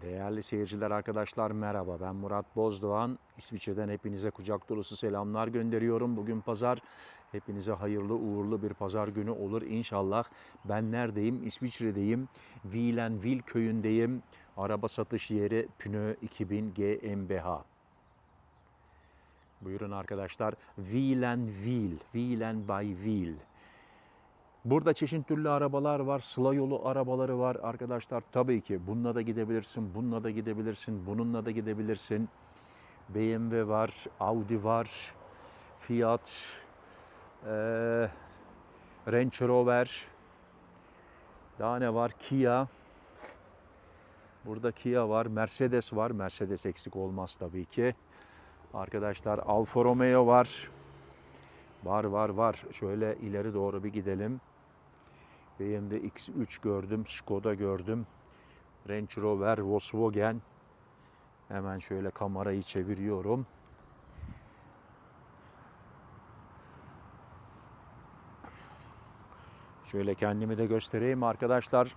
Değerli seyirciler, arkadaşlar merhaba. Ben Murat Bozdoğan. İsviçre'den hepinize kucak dolusu selamlar gönderiyorum. Bugün pazar. Hepinize hayırlı uğurlu bir pazar günü olur inşallah. Ben neredeyim? İsviçre'deyim. Wielenwil köyündeyim. Araba satış yeri Pneu 2000 GmbH. Buyurun arkadaşlar. Wielenwil, Wielen by Wil. Burada çeşitli türlü arabalar var. Sıla yolu arabaları var arkadaşlar. Tabii ki bununla da gidebilirsin, bununla da gidebilirsin, bununla da gidebilirsin. BMW var, Audi var, Fiat, eee, Range Rover, daha ne var? Kia. Burada Kia var, Mercedes var. Mercedes eksik olmaz tabii ki. Arkadaşlar Alfa Romeo var. Var var var. Şöyle ileri doğru bir gidelim. BMW X3 gördüm, Skoda gördüm. Range Rover, Volkswagen. Hemen şöyle kamerayı çeviriyorum. Şöyle kendimi de göstereyim arkadaşlar.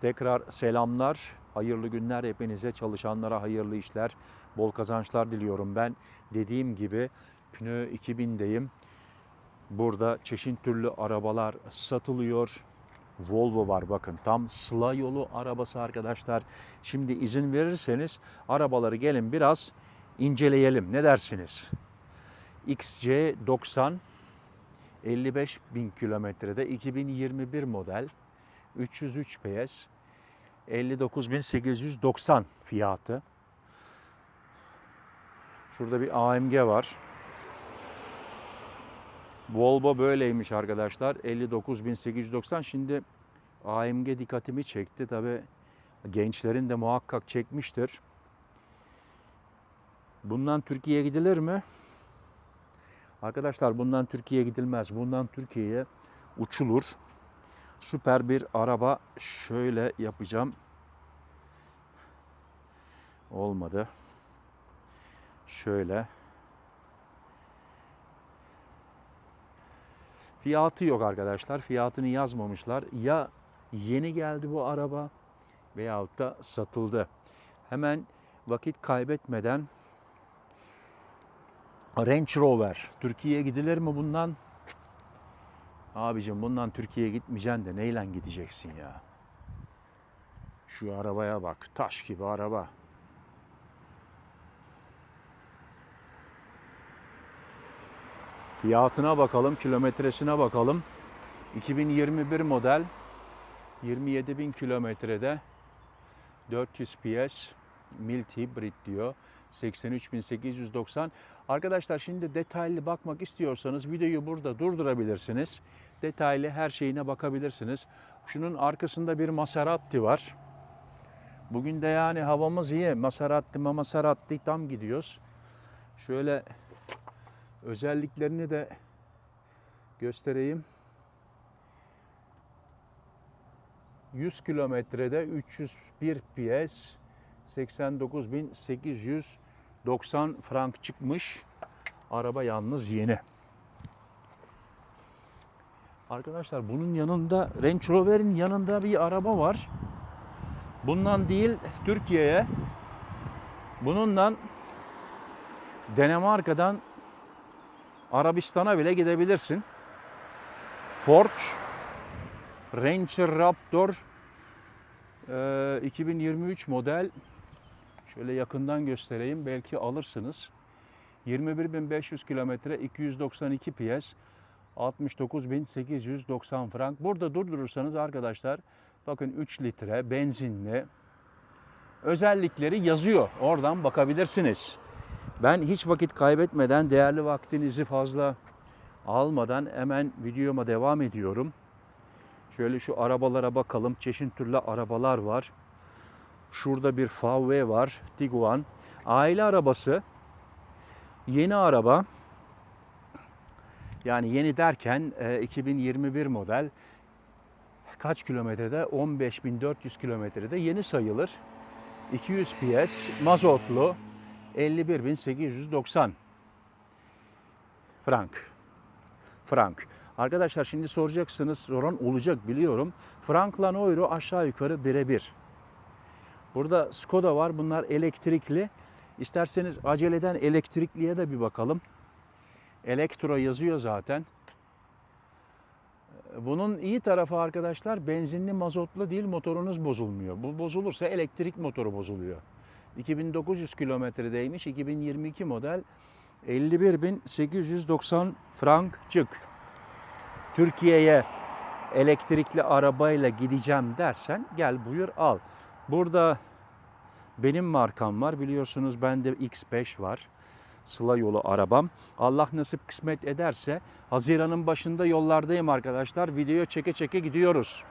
Tekrar selamlar, hayırlı günler hepinize, çalışanlara hayırlı işler, bol kazançlar diliyorum ben. Dediğim gibi Pneu 2000'deyim. Burada çeşitli türlü arabalar satılıyor. Volvo var bakın tam sıla yolu arabası arkadaşlar. Şimdi izin verirseniz arabaları gelin biraz inceleyelim. Ne dersiniz? XC90 55 bin kilometrede 2021 model 303 PS 59.890 fiyatı. Şurada bir AMG var. Volvo böyleymiş arkadaşlar. 59.890. Şimdi AMG dikkatimi çekti. Tabi gençlerin de muhakkak çekmiştir. Bundan Türkiye'ye gidilir mi? Arkadaşlar bundan Türkiye'ye gidilmez. Bundan Türkiye'ye uçulur. Süper bir araba. Şöyle yapacağım. Olmadı. Şöyle. Fiyatı yok arkadaşlar. Fiyatını yazmamışlar. Ya yeni geldi bu araba veyahut da satıldı. Hemen vakit kaybetmeden Range Rover. Türkiye'ye gidilir mi bundan? Abicim bundan Türkiye'ye gitmeyeceksin de neyle gideceksin ya? Şu arabaya bak. Taş gibi araba. Fiyatına bakalım, kilometresine bakalım. 2021 model 27 bin kilometrede 400 PS mild hibrit diyor. 83.890. Arkadaşlar şimdi detaylı bakmak istiyorsanız videoyu burada durdurabilirsiniz. Detaylı her şeyine bakabilirsiniz. Şunun arkasında bir Maserati var. Bugün de yani havamız iyi. Maserati, Maserati tam gidiyoruz. Şöyle özelliklerini de göstereyim. 100 kilometrede 301 PS 89.890 frank çıkmış. Araba yalnız yeni. Arkadaşlar bunun yanında Range Rover'in yanında bir araba var. Bundan değil Türkiye'ye bunundan Danimarka'dan Arabistan'a bile gidebilirsin. Ford Ranger Raptor e, 2023 model şöyle yakından göstereyim belki alırsınız. 21.500 kilometre 292 PS 69.890 frank. Burada durdurursanız arkadaşlar bakın 3 litre benzinli özellikleri yazıyor. Oradan bakabilirsiniz. Ben hiç vakit kaybetmeden değerli vaktinizi fazla almadan hemen videoma devam ediyorum. Şöyle şu arabalara bakalım. Çeşitli türlü arabalar var. Şurada bir VW var. Tiguan. Aile arabası. Yeni araba. Yani yeni derken e, 2021 model. Kaç kilometrede? 15.400 kilometrede yeni sayılır. 200 PS mazotlu 51.890 frank. Frank. Arkadaşlar şimdi soracaksınız, soran olacak biliyorum. Frankla euro aşağı yukarı birebir. Burada Skoda var. Bunlar elektrikli. İsterseniz aceleden elektrikliye de bir bakalım. Elektro yazıyor zaten. Bunun iyi tarafı arkadaşlar benzinli mazotlu değil motorunuz bozulmuyor. Bu bozulursa elektrik motoru bozuluyor. 2900 kilometredeymiş 2022 model 51.890 frank çık. Türkiye'ye elektrikli arabayla gideceğim dersen gel buyur al. Burada benim markam var biliyorsunuz bende X5 var. Sıla yolu arabam. Allah nasip kısmet ederse Haziran'ın başında yollardayım arkadaşlar. Video çeke çeke gidiyoruz.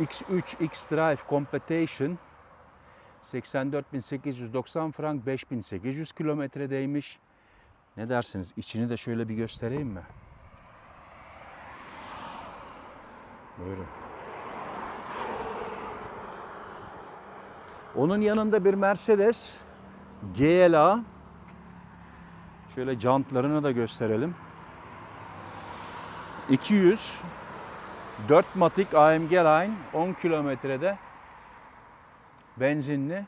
X3 X-Drive Competition 84.890 frank 5800 kilometredeymiş. Ne dersiniz? İçini de şöyle bir göstereyim mi? Buyurun. Onun yanında bir Mercedes GLA. Şöyle jantlarını da gösterelim. 200 4 matik AMG Line 10 kilometrede benzinli.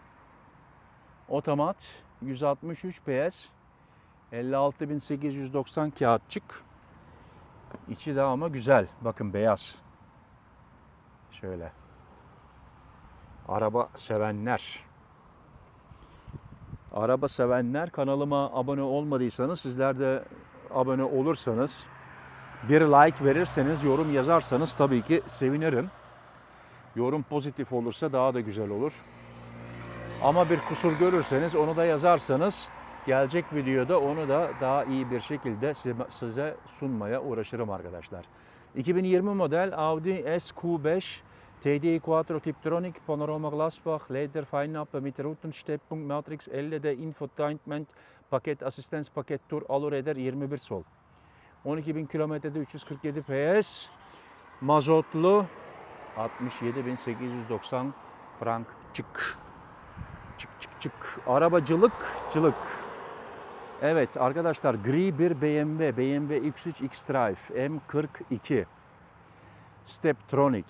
Otomat 163 PS 56.890 kağıtçık içi de ama güzel. Bakın beyaz. Şöyle. Araba sevenler. Araba sevenler kanalıma abone olmadıysanız sizler de abone olursanız bir like verirseniz yorum yazarsanız tabii ki sevinirim. Yorum pozitif olursa daha da güzel olur. Ama bir kusur görürseniz onu da yazarsanız gelecek videoda onu da daha iyi bir şekilde size sunmaya uğraşırım arkadaşlar. 2020 model Audi SQ5 TDI Quattro Tiptronic Panorama Glasbach Leder Feinnappe mit Routensteppung Matrix LED Infotainment Paket Assistance Paket Tur Alureder 21 sol. 12.000 kilometrede 347 PS. Mazotlu 67.890 frank çık. Çık. Arabacılık cılık. Evet arkadaşlar gri bir BMW. BMW X3 X-Drive M42. Steptronic.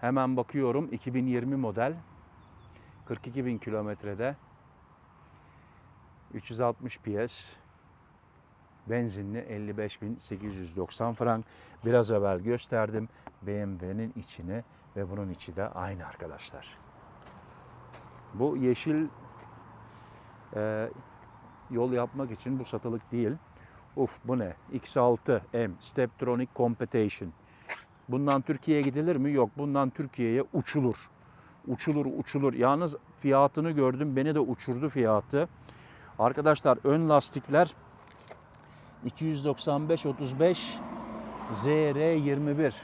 Hemen bakıyorum 2020 model. 42.000 kilometrede. 360 PS benzinli 55.890 frank. Biraz evvel gösterdim BMW'nin içini ve bunun içi de aynı arkadaşlar. Bu yeşil e, yol yapmak için bu satılık değil. Uf bu ne? X6M Steptronic Competition. Bundan Türkiye'ye gidilir mi? Yok. Bundan Türkiye'ye uçulur. Uçulur uçulur. Yalnız fiyatını gördüm. Beni de uçurdu fiyatı. Arkadaşlar ön lastikler 295 35 ZR21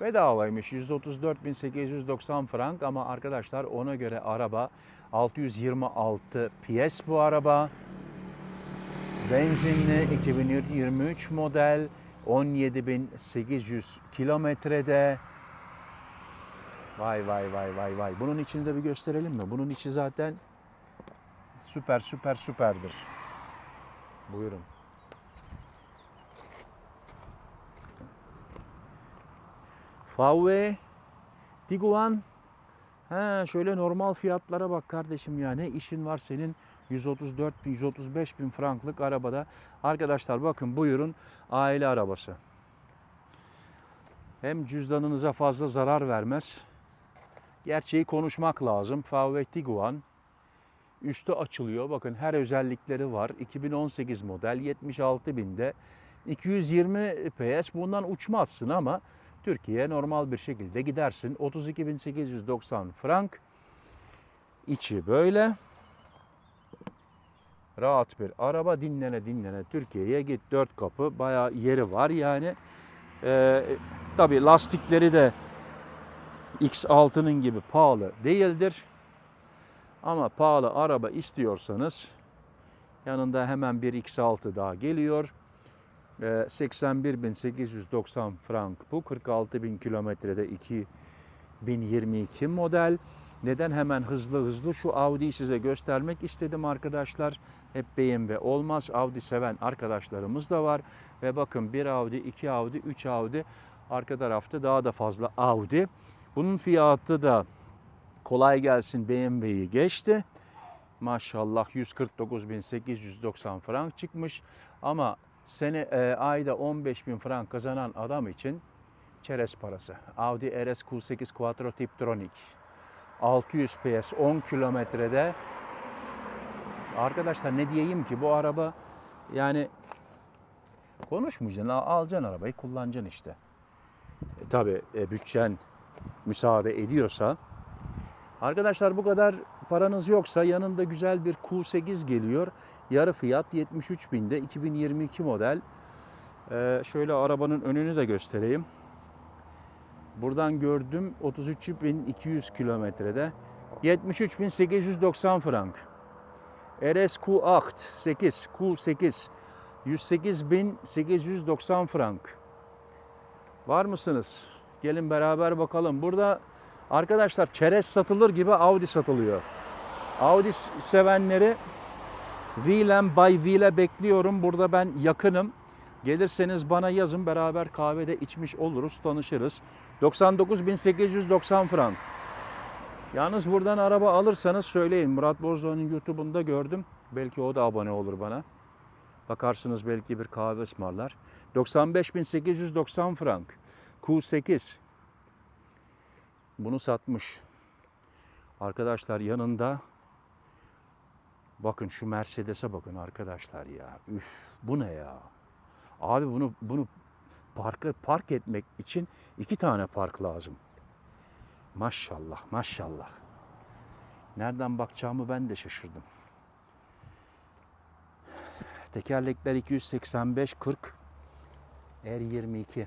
Bedavaymış 134.890 frank ama arkadaşlar ona göre araba 626 PS bu araba. Benzinli 2023 model 17.800 kilometrede. Vay vay vay vay vay. Bunun içini de bir gösterelim mi? Bunun içi zaten süper süper süperdir. Buyurun. VW Tiguan He, şöyle normal fiyatlara bak kardeşim ya. Ne işin var senin 134 bin, 135 bin franklık arabada. Arkadaşlar bakın buyurun aile arabası. Hem cüzdanınıza fazla zarar vermez. Gerçeği konuşmak lazım. VW Tiguan üstü açılıyor. Bakın her özellikleri var. 2018 model 76 binde 220 PS bundan uçmazsın ama Türkiye'ye normal bir şekilde gidersin. 32.890 frank. İçi böyle. Rahat bir araba dinlene dinlene Türkiye'ye git. Dört kapı bayağı yeri var yani. Ee, tabii lastikleri de X6'nın gibi pahalı değildir. Ama pahalı araba istiyorsanız yanında hemen bir X6 daha geliyor. 81.890 frank bu. 46.000 kilometrede 2022 model. Neden hemen hızlı hızlı şu Audi'yi size göstermek istedim arkadaşlar. Hep BMW olmaz. Audi seven arkadaşlarımız da var. Ve bakın bir Audi, iki Audi, üç Audi. Arka tarafta daha da fazla Audi. Bunun fiyatı da kolay gelsin BMW'yi geçti. Maşallah 149.890 frank çıkmış. Ama sene e, ayda 15.000 frank kazanan adam için çerez parası. Audi RS Q8 Quattro Tiptronic. 600 PS 10 kilometrede. Arkadaşlar ne diyeyim ki bu araba yani konuşmayacaksın al- alacaksın arabayı kullanacaksın işte. E, tabii e, bütçen müsaade ediyorsa. Arkadaşlar bu kadar paranız yoksa yanında güzel bir Q8 geliyor. Yarı fiyat 73 binde 2022 model. Ee, şöyle arabanın önünü de göstereyim. Buradan gördüm 33.200 kilometrede 73.890 frank. RS Q8 8 Q8 108.890 frank. Var mısınız? Gelin beraber bakalım. Burada arkadaşlar çerez satılır gibi Audi satılıyor. Audi sevenleri Willem Bay Wille bekliyorum. Burada ben yakınım. Gelirseniz bana yazın beraber kahvede içmiş oluruz, tanışırız. 99.890 frank. Yalnız buradan araba alırsanız söyleyin. Murat Bozdoğan'ın YouTube'unda gördüm. Belki o da abone olur bana. Bakarsınız belki bir kahve ısmarlar. 95.890 frank. Q8. Bunu satmış. Arkadaşlar yanında bakın şu Mercedes'e bakın arkadaşlar ya. Üf bu ne ya? Abi bunu bunu parka park etmek için iki tane park lazım. Maşallah maşallah. Nereden bakacağımı ben de şaşırdım. Tekerlekler 285 40 R22.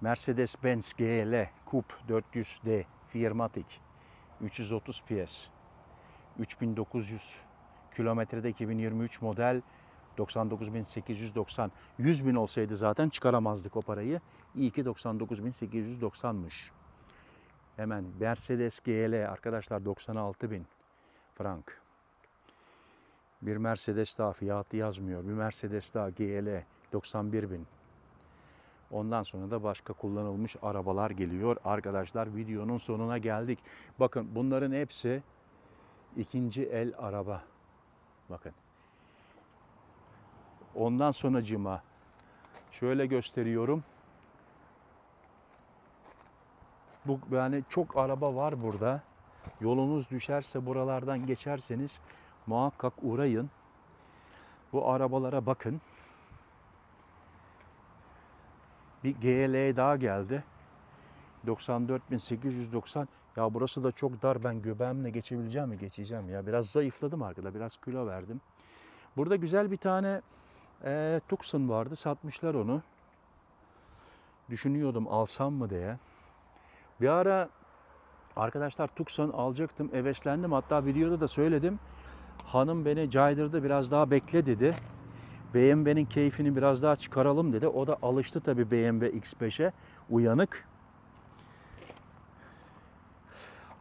Mercedes-Benz GL Coupe 400D Firmatic 330 PS 3900 kilometrede 2023 model 99.890 100 bin olsaydı zaten çıkaramazdık o parayı. İyi ki 99.890'mış. Hemen Mercedes GL arkadaşlar 96 bin frank. Bir Mercedes daha fiyatı yazmıyor. Bir Mercedes daha GL 91 bin. Ondan sonra da başka kullanılmış arabalar geliyor. Arkadaşlar videonun sonuna geldik. Bakın bunların hepsi ikinci el araba. Bakın. Ondan sonracıma şöyle gösteriyorum. Bu yani çok araba var burada. Yolunuz düşerse buralardan geçerseniz muhakkak uğrayın. Bu arabalara bakın. Bir GL daha geldi. 94.890. Ya burası da çok dar. Ben göbeğimle geçebileceğim mi? Geçeceğim ya. Biraz zayıfladım arkada. Biraz kilo verdim. Burada güzel bir tane e, Tucson vardı. Satmışlar onu. Düşünüyordum alsam mı diye. Bir ara arkadaşlar Tucson alacaktım. Heveslendim. Hatta videoda da söyledim. Hanım beni caydırdı. Biraz daha bekle dedi. BMW'nin keyfini biraz daha çıkaralım dedi. O da alıştı tabii BMW X5'e. Uyanık.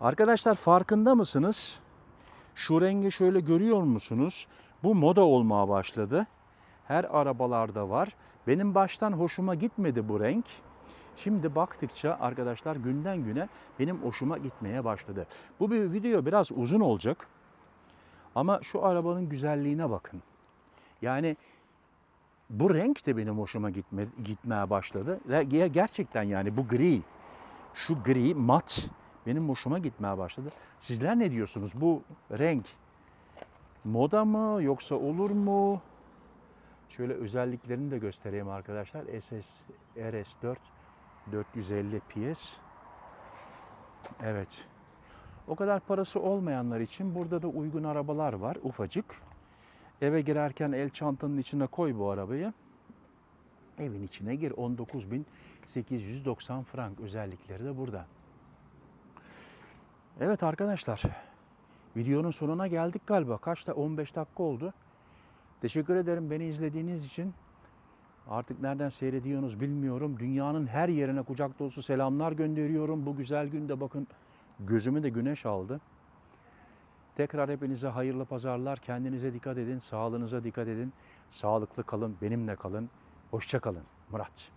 Arkadaşlar farkında mısınız? Şu rengi şöyle görüyor musunuz? Bu moda olmaya başladı. Her arabalarda var. Benim baştan hoşuma gitmedi bu renk. Şimdi baktıkça arkadaşlar günden güne benim hoşuma gitmeye başladı. Bu bir video biraz uzun olacak. Ama şu arabanın güzelliğine bakın. Yani bu renk de benim hoşuma gitme, gitmeye başladı. Gerçekten yani bu gri, şu gri mat benim hoşuma gitmeye başladı. Sizler ne diyorsunuz? Bu renk moda mı yoksa olur mu? Şöyle özelliklerini de göstereyim arkadaşlar. SS RS4 450 PS. Evet. O kadar parası olmayanlar için burada da uygun arabalar var ufacık. Eve girerken el çantanın içine koy bu arabayı. Evin içine gir 19.890 frank özellikleri de burada. Evet arkadaşlar. Videonun sonuna geldik galiba. Kaçta? 15 dakika oldu. Teşekkür ederim beni izlediğiniz için. Artık nereden seyrediyorsunuz bilmiyorum. Dünyanın her yerine kucak dolusu selamlar gönderiyorum. Bu güzel günde bakın gözümü de güneş aldı. Tekrar hepinize hayırlı pazarlar. Kendinize dikkat edin, sağlığınıza dikkat edin. Sağlıklı kalın, benimle kalın. Hoşça kalın. Murat.